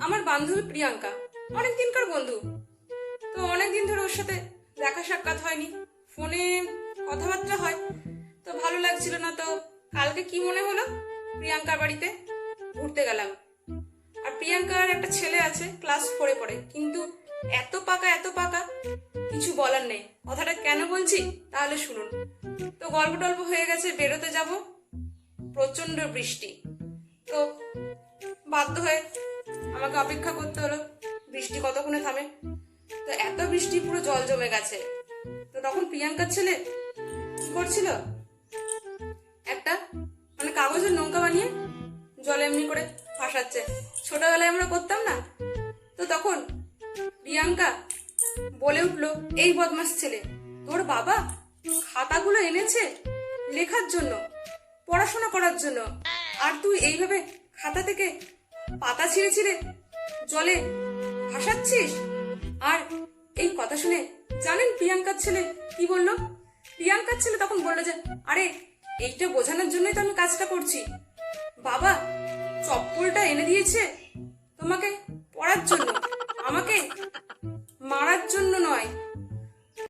আমার বান্ধবী প্রিয়াঙ্কা। অনেক দিনকার বন্ধু। তো অনেক দিন ধরে ওর সাথে দেখা সাক্ষাৎ হয়নি। ফোনে কথাবার্তা হয়। তো ভালো লাগছিল না তো কালকে কি মনে হলো? প্রিয়াঙ্কার বাড়িতে ঘুরতে গেলাম। আর প্রিয়াঙ্কার একটা ছেলে আছে ক্লাস ফোরে পড়ে। কিন্তু এত পাকা এত পাকা, কিছু বলার নেই। কথাটা কেন বলছি? তাহলে শুনুন। তো গল্প টল্প হয়ে গেছে, বেরোতে যাব। প্রচণ্ড বৃষ্টি। তো বাধ্য হয়ে আমাকে অপেক্ষা করতে হলো। বৃষ্টি কতক্ষণে থামে? তো এত বৃষ্টি পুরো জল জমে গেছে। তো তখন প্রিয়াঙ্কার ছেলে কি করছিল? একটা মানে কাগজের নৌকা বানিয়ে জলে এমনি করে ভাসাচ্ছে ছোটবেলায় আমরা করতাম না? তো তখন প্রিয়াঙ্কা বলে উঠল, এই বদমাস ছেলে, তোর বাবা খাতাগুলো এনেছে লেখার জন্য, পড়াশোনা করার জন্য, আর তুই এইভাবে খাতা থেকে পাতা ছিঁড়ে ছিঁড়ে জলে ভাসাচ্ছিস? আর এই কথা শুনে জানেন প্রিয়াঙ্কার ছেলে কি বলল? প্রিয়াঙ্কার ছেলে তখন বলল যে, আরে, এইটা বোঝানোর জন্যই তো আমি কাজটা করছি। বাবা, চপ্পলটা এনে দিয়েছে তোমাকে পড়ার জন্য।